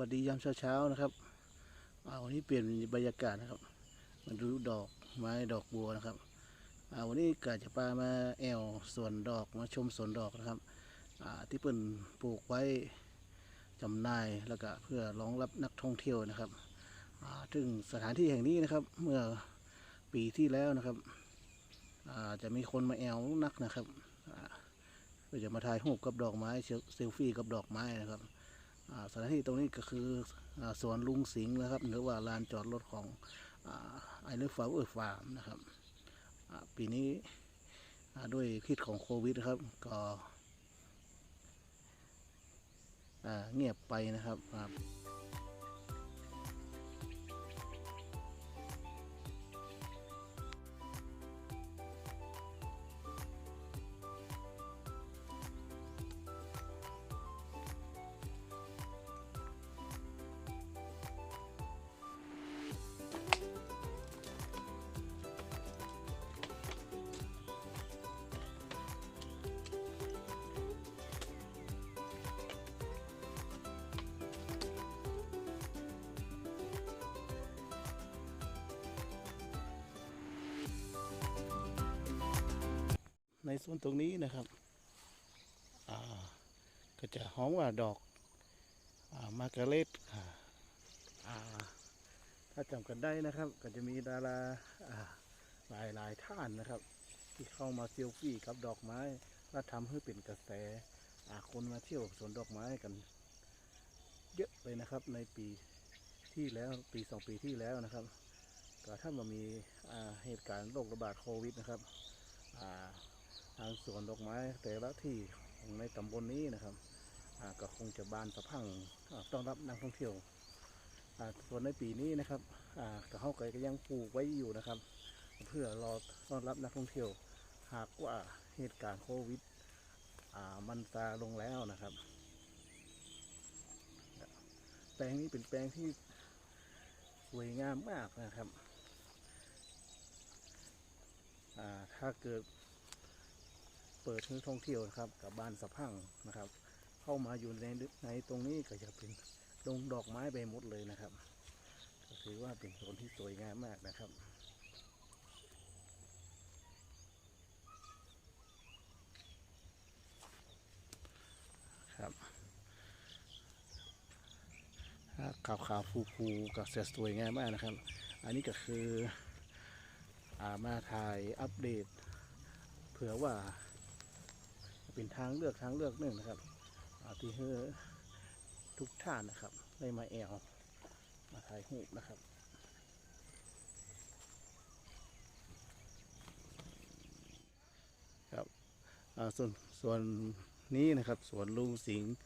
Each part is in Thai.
วัสดียามเช้าๆนะครับอ่าวันนี้เปลี่ยนบรรยากาศนะครับมาดูดอกไม้ดอกบัวนะครับอ่าวันนี้กาจะพามาแอวสวนดอกมาชมสวนดอกนะครับที่เปิ่นปลูกไว้จำหน่ายแล้วก็เพื่อรองรับนักท่องเที่ยวนะครับถึงสถานที่แห่งนี้นะครับ เมื่อปีที่แล้วนะครับจะมีคนมาแอวนักนะครับเพื่อจะมาถ่ายรูปกับดอกไม้เซลฟี่กับดอกไม้นะครับ สถานที่ตรงนี้ก็คืออสวนลุงสิงห์นะครับ หรือว่าลานจอดรถของไอเลฟฟาเออร์ฟาร์มนะครับปีนี้ด้วยพิษของโควิดครับ ก็เงียบไปนะครับ ในส่วนตรงนี้นะครับก็จะหอมว่าดอกอามาร์การเร็ตถ้าจำกันได้นะครับ ก็จะมีดาราหลายหลายท่านนะครับ ที่เข้ามาเซลฟี่กับดอกไม้และทำให้เป็นกระแสคนมาเที่ยวสวนดอกไม้กัน เยอะเลยนะครับในปีที่แล้วปีสองปีที่แล้วนะครับก็ถ้ามามีเหตุการณ์โรคระบาดโควิดนะครับ ทางสวนดอกไม้แต่ละที่ของในตำบลนี้นะครับก็คงจะบานสะพังต้อนรับนักท่องเที่ยวส่วนในปีนี้นะครับอ่เขาก็ยังปลูกไว้อยู่นะครับ เพื่อรอต้อนรับนักท่องเที่ยว หากว่าเหตุการณ์โควิดมันซาลงแล้วนะครับ แปลงนี้เป็นแปลงที่สวยงามมากนะครับ ถ้าเกิด เปิดให้ท่องเที่ยวนะครับ กับบ้านสะพังนะครับ เข้ามาอยู่ในในตรงนี้ก็จะเป็นดงดอกไม้ไปหมดเลยนะครับก็ถือว่าเป็นโซนที่สวยงามมากนะครับครับขาวขาวฟูฟูกับเสียสวยงามมากนะครับ อันนี้ก็คืออามาถ่ายอัปเดต เผื่อว่า เป็นทางเลือกทางเลือกหนึ่งนะครับที่ให้ทุกท่านนะครับได้มาแอวมาถ่ายรูปนะครับครับส่วนส่วนนี้นะครับสวนลุงสิงห์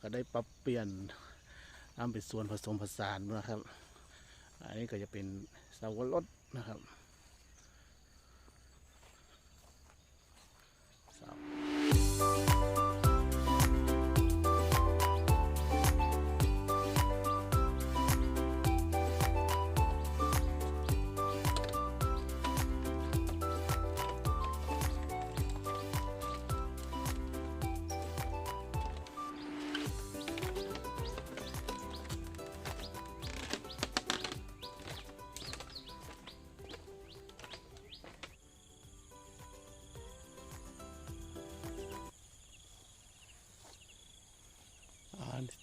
ก็ได้ปรับเปลี่ยนทำเป็นส่วนผสมผสานนะครับ อันนี้ก็จะเป็นสาวรสนะครับ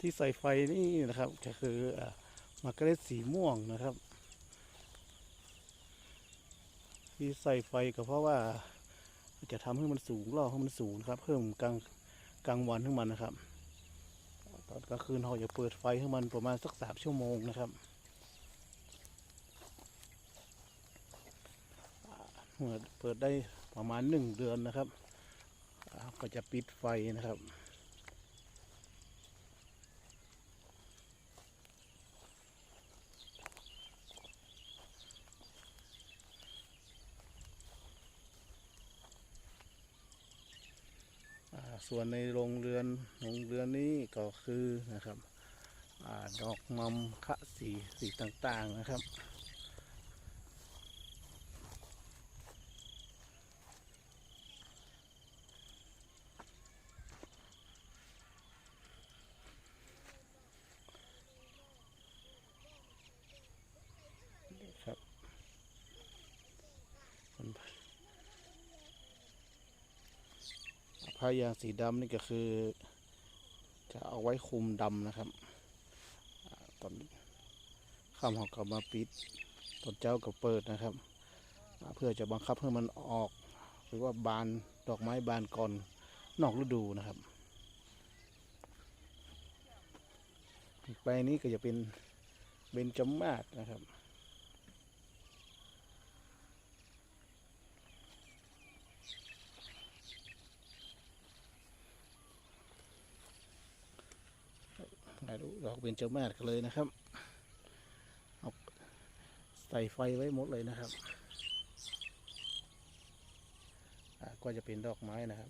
ที่ใส่ไฟนี่นะครับก็คืออ่ามากระเร็ดสีม่วงนะครับ ที่ใส่ไฟก็เพราะว่าจะทำให้มันสูงล่อให้มันสูงครับ เพิ่มกลางกลางวันให้มันนะครับ ตอนกลางคืนเราจะเปิดไฟให้มันประมาณสักสามชั่วโมงนะครับเมื่อเปิดได้ประมาณหนึ่งเดือนนะครับ ก็จะปิดไฟนะครับ ส่วนในโรงเรือนโรงเรือนนี้ก็คือนะครับอดอกมัมคะสีสีต่างๆนะครับายางสีดำนี่ก็คือ จะเอาไว้คุมดำนะครับตอนข้ามหอกกลับมาปิดตอนเจ้าก็เปิดนะครับ เพื่อจะบังคับให้มันออก หรือว่าบานดอกไม้บานก่อนนอกฤดูนะครับไปนี้ก็จะเป็นเบญจมาศนะครับ ถ่ายรูปดอกเบญจมาศกันเลยนะครับเอาใส่ไฟไว้หมดเลยนะครับก็จะเป็นดอกไม้นะครับ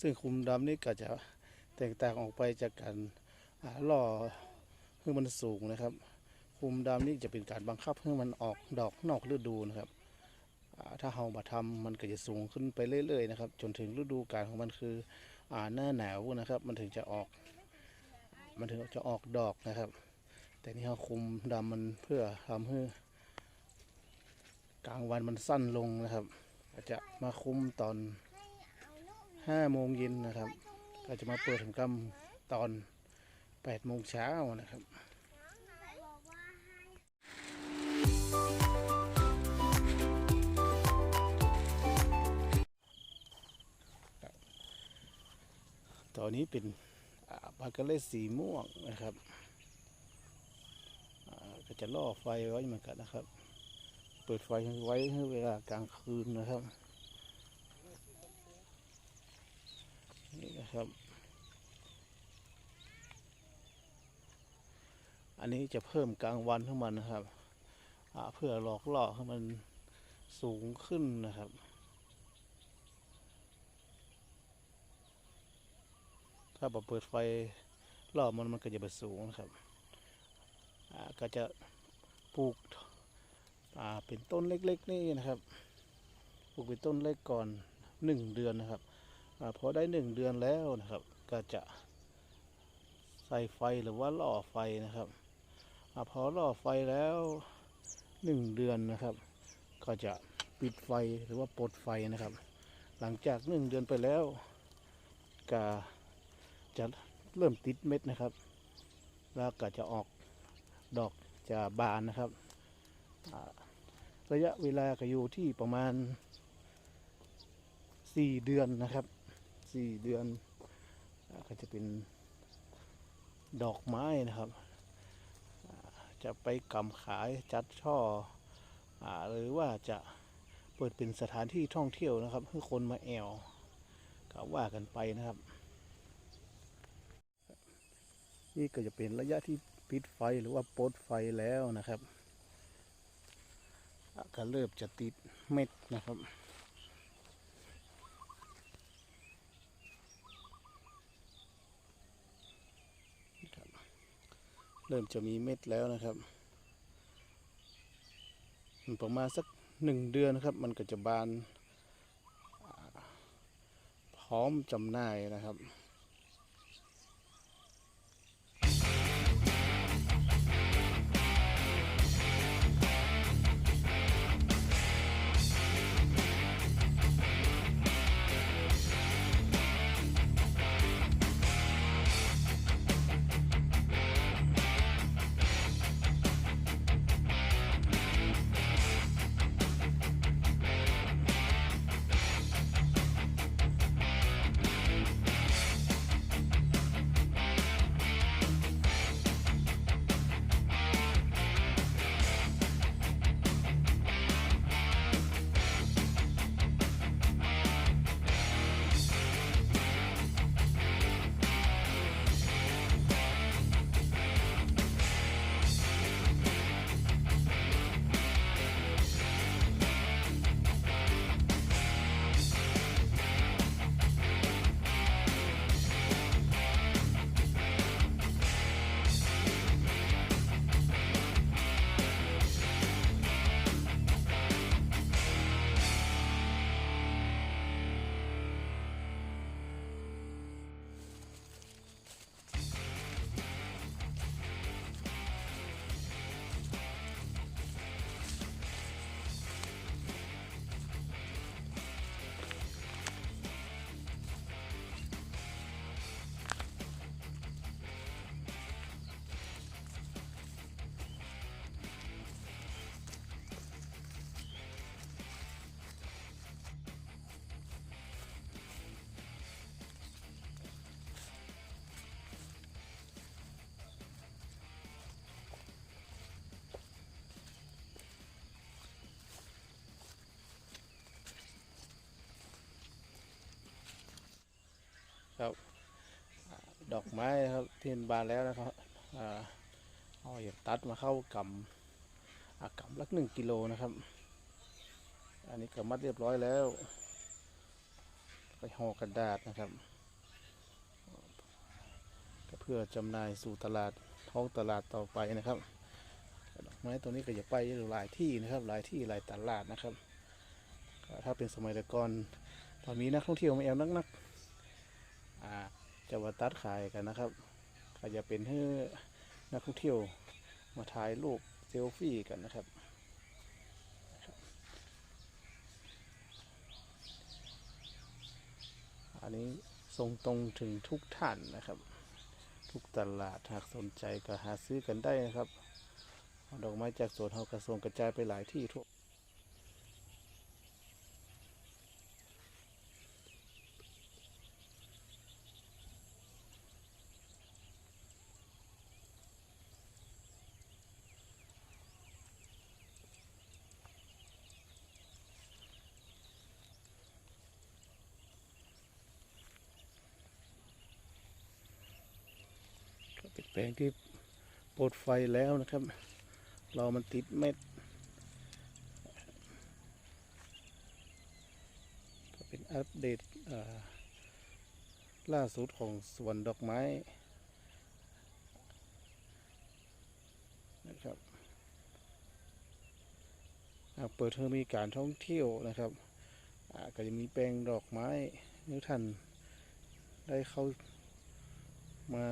ซึ่งคุมดำนี่ก็จะแตกต่างออกไปจากการอ่าล่อให้มันสูงนะครับ คุมดำนี่จะเป็นการบังคับให้มันออกดอกนอกฤดูนะครับถ้าเรามาทำมันก็จะสูงขึ้นไปเรื่อยๆนะครับ จนถึงฤดูกาลของมันคืออ่าหน้าหนาวนะครับ มันถึงจะออก มันถึงจะออกดอกนะครับ แต่นี่เราคุมดำมันเพื่อทำให้กลางวันมันสั้นลงนะครับ อาจจะมาคุมตอน ห้าโมงเย็นนะครับ ก็จะมาเปิดถึงกำตอนแปดโมงเช้านะครับตอนนี้เป็นปลากระเลสสีม่วงนะครับก็จะล่อไฟไว้เหมือนกันนะครับ เปิดไฟไว้ให้เวลากลางคืนนะครับ นี่นะครับ อันนี้จะเพิ่มกลางวันขึ้มานนะครับเพื่อหลอกล่อให้มันสูงขึ้นนะครับถ้าเราเปิดไฟล่อมันมันก็จะไปสูงนะครับก็จะปลูกเป็นต้นเล็ก ๆ นี่นะครับ ปลูกเป็นต้นเล็กก่อนหนึ่งเดือนนะครับ พอได้หนึ่งเดือนแล้วนะครับ ก็จะใส่ไฟหรือว่าล่อไฟนะครับอพอล่อไฟแล้วหนึ่งเดือนนะครับ ก็จะปิดไฟหรือว่าปลดไฟนะครับ หลังจากหนึ่งเดือนไปแล้วก็จะเริ่มติดเม็ดนะครับ แล้วก็จะออกดอกจะบานนะครับระยะเวลาก็อยู่ที่ประมาณสี่เดือนนะครับ สี่เดือนก็จะเป็นดอกไม้นะครับ จะไปกำขายจัดช่ออหรือว่าจะเปิดเป็นสถานที่ท่องเที่ยวนะครับให้คนมาแอวก็ว่ากันไปนะครับ นี่ก็จะเป็นระยะที่ปิดไฟหรือว่าปดไฟแล้วนะครับก็เริ่มจะติดเม็ดนะครับ เริ่มจะมีเม็ดแล้วนะครับมันประมาณสักหนึ่งเดือนนะครับ มันก็จะบานพร้อมจำหน่ายนะครับ ดอกไม้นะครับที่บานแล้วนะครับอ่าเอาอยากตัดมาเข้ากำอากำลักหนึ่งกิโลนะครับ อันนี้ก็มัดเรียบร้อยแล้ว ไปห่อกระดาษนะครับก็เพื่อจำหน่ายสู่ตลาดท้องตลาดต่อไปนะครับดอกไม้ตัวนี้ก็จะไปหลายที่นะครับ หลายที่หลายตลาดนะครับ ถ้าเป็นสมัยแต่ก่อนตอนนี้นักท่องเที่ยวมาแอวนักๆ จะมาตัดขายกันนะครับก็จะเป็นให้นักท่องเที่ยวมาถ่ายรูปเซลฟี่กันนะครับ อันนี้ส่งตรงถึงทุกท่านนะครับ ทุกตลาดหากสนใจก็หาซื้อกันได้นะครับ ดอกไม้จากสวนเฮากระทรวงกระจายไปหลายที่ทั่ว งที่ปลดไฟแล้วนะครับ เรอมันติดเม็ดเป็นอัปเดตล่าสุดของสวนดอกไม้นะครับหากเปิดเทอมมีการท่องเที่ยวนะครับก็จะมีแปลงดอกไม้ให้ท่านได้เข้ามา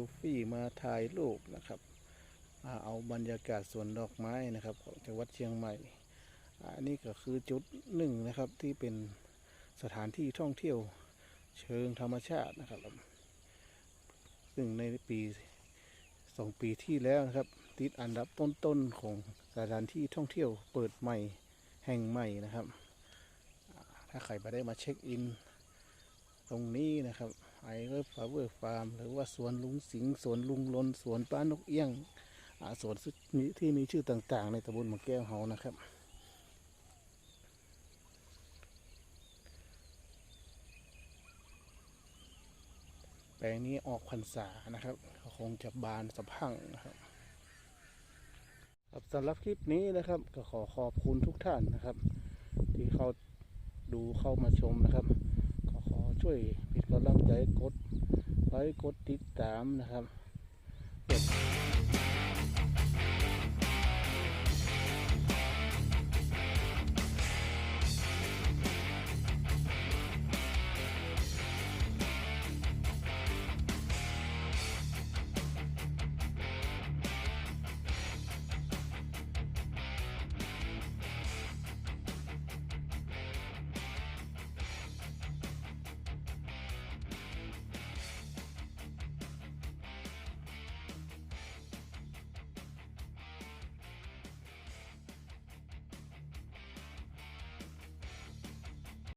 ลฟี่มาถ่ายรูปนะครับเอาบรรยากาศสวนดอกไม้นะครับของจังหวัดเชียงใหม่อันนี้ก็คือจุดหนึ่งนะครับที่เป็นสถานที่ท่องเที่ยวเชิงธรรมชาตินะครับ ซึ่งในปีสองปีที่แล้วนะครับ ติดอันดับต้นๆของสถานที่ท่องเที่ยวเปิดใหม่แห่งใหม่นะครับ ถ้าใครมาได้มาเช็คอิน ตรงนี้นะครับ ไอเลิฟฟาเวอร์ฟาร์ม หรือว่าสวนลุงสิงสวนลุงลนสวนป้านกเอี้ยงสวนที่มีชื่อต่างๆ ในตำบลหมะแก้วเฮานะครับแปลงนี้ออกพรรษานะครับ คงจะบานสะพังนะครับสำหรับคลิปนี้นะครับ ก็ขอขอบคุณทุกท่านนะครับ ที่เข้าดูเข้ามาชมนะครับ ช่วยเป็นกำลังใจกดไลค์กดติดตามนะครับ